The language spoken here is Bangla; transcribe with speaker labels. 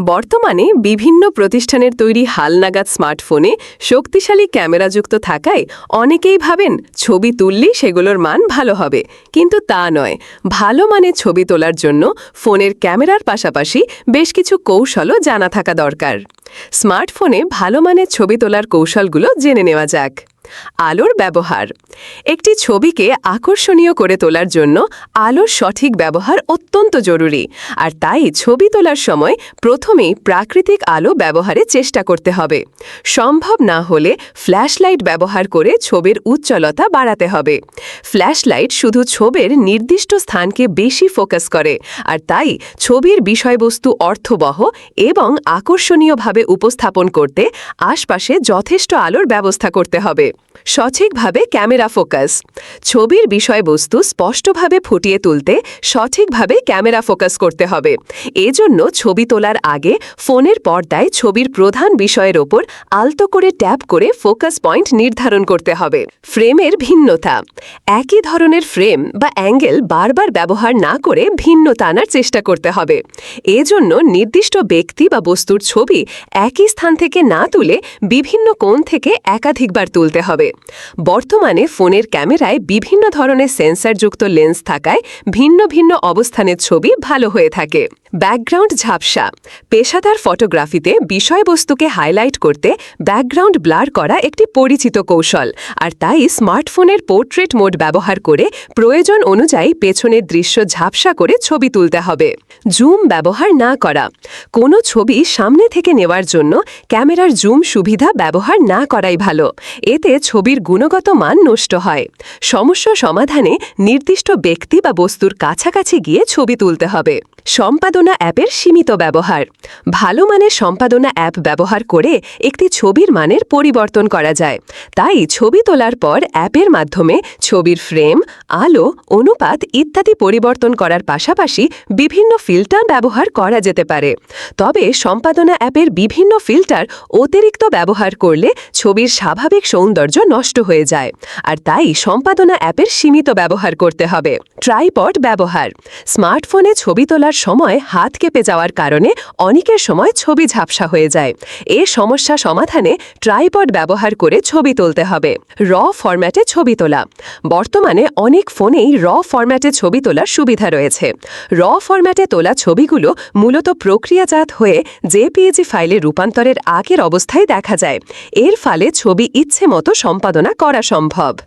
Speaker 1: বর্তমানে বিভিন্ন প্রতিষ্ঠানের তৈরি হালনাগাদ স্মার্টফোনে শক্তিশালী ক্যামেরাযুক্ত থাকায় অনেকেই ভাবেন ছবি তুললেই সেগুলোর মান ভালো হবে। কিন্তু তা নয়। ভালো মানের ছবি তোলার জন্য ফোনের ক্যামেরার পাশাপাশি বেশ কিছু কৌশলও জানা থাকা দরকার। স্মার্টফোনে ভালো মানের ছবি তোলার কৌশলগুলো জেনে নেওয়া যাক। আলোর ব্যবহার। একটি ছবিকে আকর্ষণীয় করে তোলার জন্য আলোর সঠিক ব্যবহার অত্যন্ত জরুরি, আর তাই ছবি তোলার সময় প্রথমেই প্রাকৃতিক আলো ব্যবহারের চেষ্টা করতে হবে। সম্ভব না হলে ফ্ল্যাশলাইট ব্যবহার করে ছবির উজ্জ্বলতা বাড়াতে হবে। ফ্ল্যাশলাইট শুধু ছবির নির্দিষ্ট স্থানকে বেশি ফোকাস করে, আর তাই ছবির বিষয়বস্তু অর্থবহ এবং আকর্ষণীয়ভাবে উপস্থাপন করতে আশপাশে যথেষ্ট আলোর ব্যবস্থা করতে হবে। সঠিকভাবে ক্যামেরা ফোকাস। ছবির বিষয়বস্তু স্পষ্টভাবে ফুটিয়ে তুলতে সঠিকভাবে ক্যামেরা ফোকাস করতে হবে। এজন্য ছবি তোলার আগে ফোনের পর্দায় ছবির প্রধান বিষয়ের ওপর আলতো করে ট্যাপ করে ফোকাস পয়েন্ট নির্ধারণ করতে হবে। ফ্রেমের ভিন্নতা। একই ধরনের ফ্রেম বা অ্যাঙ্গেল বারবার ব্যবহার না করে ভিন্নতা আনার চেষ্টা করতে হবে। এজন্য নির্দিষ্ট ব্যক্তি বা বস্তুর ছবি একই স্থান থেকে না তুলে বিভিন্ন কোণ থেকে একাধিকবার তুলতে হবে। বর্তমানে ফোনের ক্যামেরায় বিভিন্ন ধরনের সেন্সরযুক্ত লেন্স থাকায় ভিন্ন ভিন্ন অবস্থানের ছবি ভালো হয়ে থাকে। ব্যাকগ্রাউন্ড ঝাপসা। পেশাদার ফটোগ্রাফিতে বিষয়বস্তুকে হাইলাইট করতে ব্যাকগ্রাউন্ড ব্লার করা একটি পরিচিত কৌশল, আর তাই স্মার্টফোনের পোর্ট্রেট মোড ব্যবহার করে প্রয়োজন অনুযায়ী পেছনের দৃশ্য ঝাপসা করে ছবি তুলতে হবে। জুম ব্যবহার না করা। কোনো ছবি সামনে থেকে নেওয়ার জন্য ক্যামেরার জুম সুবিধা ব্যবহার না করাই ভালো। এতে ছবির গুণগত মান নষ্ট হয়। সমস্যা সমাধানে নির্দিষ্ট ব্যক্তি বা বস্তুর কাছাকাছি গিয়ে ছবি তুলতে হবে। সম্পাদনা অ্যাপের সীমিত ব্যবহার। ভালো মানের সম্পাদনা অ্যাপ ব্যবহার করে একটি ছবির মানের পরিবর্তন করা যায়। তাই ছবি তোলার পর অ্যাপের মাধ্যমে ছবির ফ্রেম, আলো, অনুপাত ইত্যাদি পরিবর্তন করার পাশাপাশি বিভিন্ন ফিল্টার ব্যবহার করা যেতে পারে। তবে সম্পাদনা অ্যাপের বিভিন্ন ফিল্টার অতিরিক্ত ব্যবহার করলে ছবির স্বাভাবিক সৌন্দর্য নষ্ট হয়ে যায়। আর তাই সম্পাদনা অ্যাপের সীমিত ব্যবহার করতে হবে। ট্রাইপড ব্যবহার। স্মার্টফোনে ছবি তোলার সময় হাত কেঁপে যাওয়ার কারণে অনেকের সময় ছবি ঝাপসা হয়ে যায়। এ সমস্যা সমাধানে ট্রাইপড ব্যবহার করে ছবি তুলতে হবে। র ফরম্যাটে ছবি তোলা। বর্তমানে অনেক ফোনেই র ফরম্যাটে ছবি তোলার সুবিধা রয়েছে। র ফরম্যাটে তোলা ছবিগুলো মূলত প্রক্রিয়াজাত হয়ে জেপিএজি ফাইলে রূপান্তরের আগের অবস্থায় দেখা যায়। এর ফলে ছবি ইচ্ছে মতো সম্পাদনা করা সম্ভব।